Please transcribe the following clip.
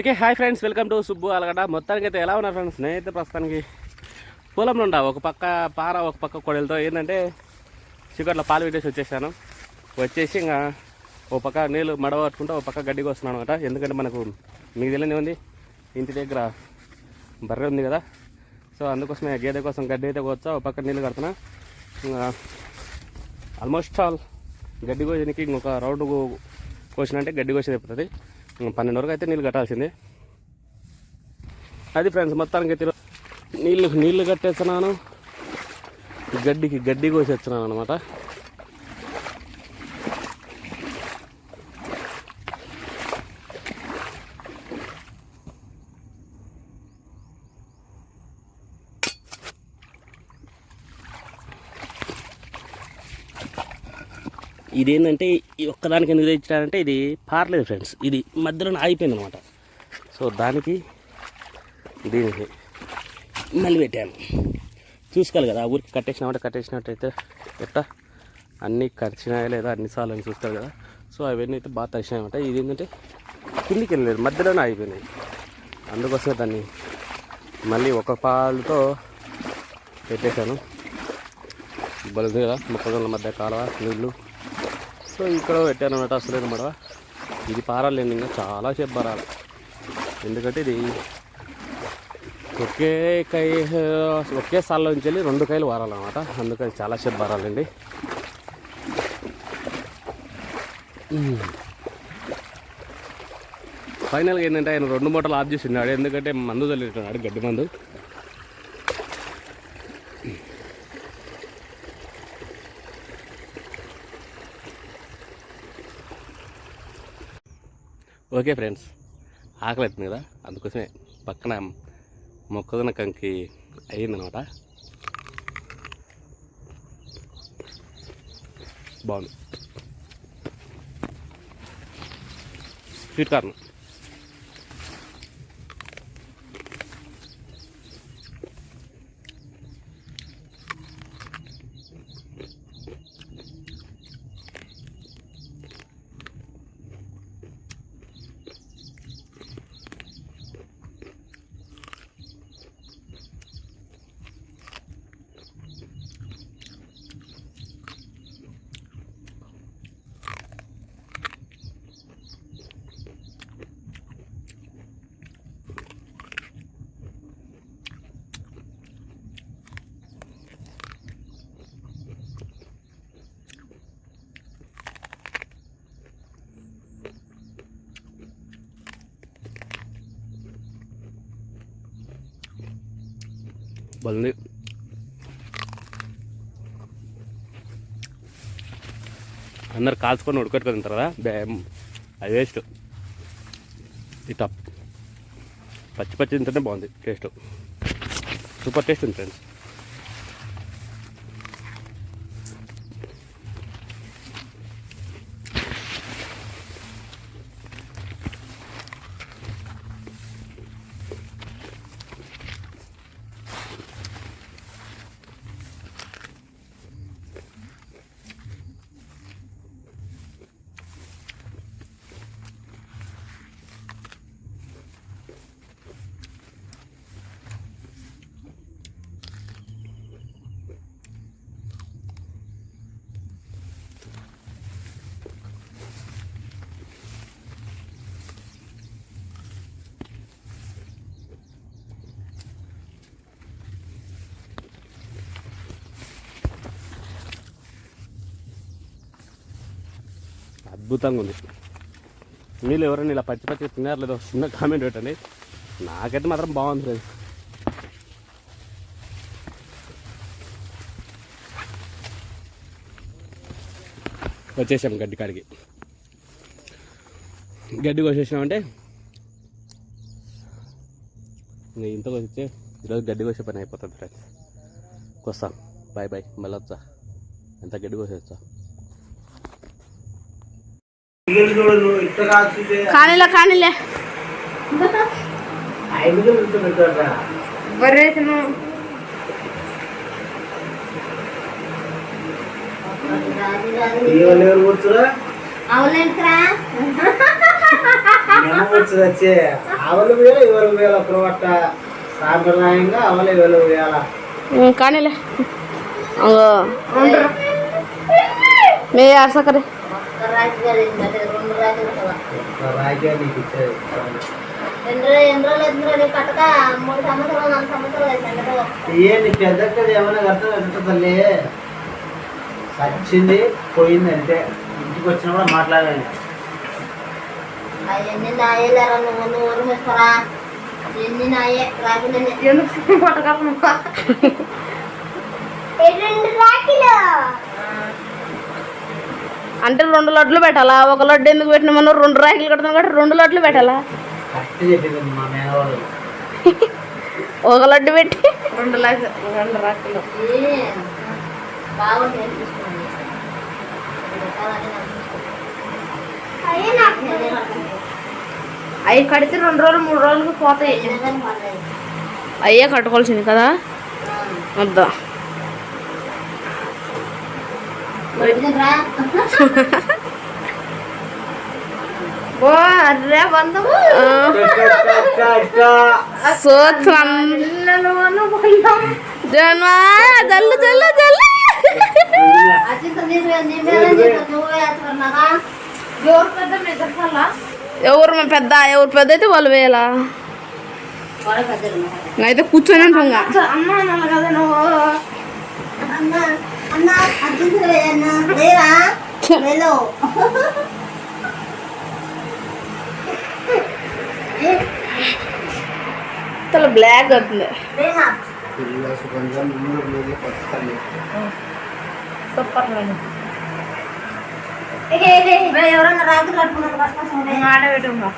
Okay hi friends welcome to Subbu అలగడ మొత్తానికి అయితే ఎలా ఉన్నారు ఫ్రెండ్స్? నేనైతే ప్రస్తుతానికి పొలంలో ఉండా. ఒక పక్క పార ఒక పక్క కొడలతో. ఏంటంటే చికెట్లో పాలు పెట్టేసి వచ్చేసాను. వచ్చేసి ఇంకా ఓ పక్క నీళ్ళు మడవ పట్టుకుంటూ ఒక పక్క గడ్డికి వస్తున్నాను అనమాట. ఎందుకంటే మనకు మీకు తెలియని ఉంది ఇంటి దగ్గర బర్రె ఉంది కదా. సో అందుకోసమే గేదె కోసం గడ్డి అయితే వచ్చా ఒక పక్క నీళ్ళు కడుతున్నా. ఇంకా ఆల్మోస్ట్ ఆల్ గడ్డి కోసానికి ఇంకొక రౌండ్ కోసినంటే గడ్డి కోసేది అయిపోతుంది. పన్నెండు వరకు అయితే నీళ్ళు కట్టాల్సిందే. అది ఫ్రెండ్స్ మొత్తానికి అయితే నీళ్ళు నీళ్ళు కట్టేస్తున్నాను. గడ్డికి గడ్డి కోసేస్తున్నాను అనమాట ఇదేంటంటే ఈ ఒక్కదానికి ఎందుకు తెచ్చాడంటే ఇది పారలేదు ఫ్రెండ్స్ ఇది మధ్యలో ఆగిపోయింది అనమాట సో దానికి దీనికి మళ్ళీ పెట్టాను. చూసుకోవాలి కదా ఆ ఊరికి కట్టేసినామంటే కట్టేసినట్టయితే ఎట్ట? అన్నీ ఖర్చినాయా లేదా అన్నిసార్లు అని చూస్తారు కదా. సో అవన్నీ అయితే బాగా తరిచినాయన్నమాట ఇది ఏంటంటే కిందికి వెళ్ళలేదు మధ్యలోనే ఆగిపోయినాయి. అందుకోసమే దాన్ని మళ్ళీ ఒక పాలుతో పెట్టేశాను. బలుగు కదా మొక్కజొన్నల మధ్య కాలువ నీళ్ళు సో ఇక్కడ పెట్టాను అనమాట అసలు అనమాట ఇది పారాలండి ఇంకా చాలా సేపు పారాలి. ఎందుకంటే ఇది ఒకే కై ఒకే సాల్లో నుంచి వెళ్ళి రెండు కాయలు వారాలన్నమాట. అందుకని చాలా సేపు పారాలండి. ఫైనల్గా ఏంటంటే ఆయన రెండు మూటలు ఆఫ్ చేసినాడు ఎందుకంటే మందు చల్లిట్టున్నాడు గడ్డి మందు. ఓకే ఫ్రెండ్స్ ఆకలి అవుతుంది కదా? అందుకోసమే పక్కన మొక్కజొన్న కంకి అయ్యిందనమాట. బాగుంది. Sweet corn. బల్లి. అందరు కాల్చుకొని ఉడకట్టుకొని తింటారా బ్యామ్ అది వేస్ట్. ఈ టాప్. పచ్చి పచ్చి తింటేనే బాగుంది టేస్ట్. సూపర్ టేస్ట్ ఉంది ఫ్రెండ్స్. అద్భుతంగా ఉంది మీరు ఎవరైనా ఇలా పచ్చి పచ్చి తిన్నారు లేదో చిన్న కామెంట్ పెట్టండి. నాకైతే మాత్రం బాగుంది లేదు. వచ్చేసాం గడ్డి కాడికి. గడ్డి కోసేసామంటే ఇంకా ఇంత కోసిచ్చే ఈరోజు గడ్డి కోసే పని అయిపోతుంది ఫ్రెండ్స్ కొస్తాం. Bye bye. మళ్ళీ వచ్చా ఎంత గడ్డి కోసేస్తా కానీలే కానీలే. బర్రేసను వచ్చి వచ్చి? అవలు వేల ఇవలు వేల పురవట్ట? సాంప్రదాయంగా అవలు ఇవలు వేల కానీలే. మే అరసకరే. రాజా నీకు ఇచ్చేది ఏ నీ పెద్దక్కది ఏమైనా కడతా ఎంత తల్లి? వచ్చింది పోయింది అంతే. ఇంటికి వచ్చినా కూడా మాట్లాడాలి ఎన్ని అంటే రెండు లడ్లు పెట్టాలా? ఒక లడ్డు ఎందుకు పెట్టిన మనం రెండు రాకిలు కడతాం కాబట్టి రెండు లడ్లు పెట్టాలా? ఒక లడ్డు పెట్టి రెండు లాకి రెండు రాకిలు అవి కడితే రెండు రోజులు మూడు రోజులకు పోతాయి. అయ్యే కట్టుకోవాల్సింది కదా? వద్దా? ఓ అర్రే బంధము సూత్రం. జన్మ జల్లు జల్లు జల్లు. ఎవరు పెద్ద ఎవరు మా పెద్ద ఎవరు పెద్ద అయితే వాళ్ళు వేయాలా? అయితే కూర్చొని ఉంటాం అమ్మ అన్నాను కదా నువ్వు చాలా బ్లాక్ అవుతుంది. సూపర్ ఎవరన్నా రాత్రి కట్టుకున్నారు ఆడబెట్టుకుంటా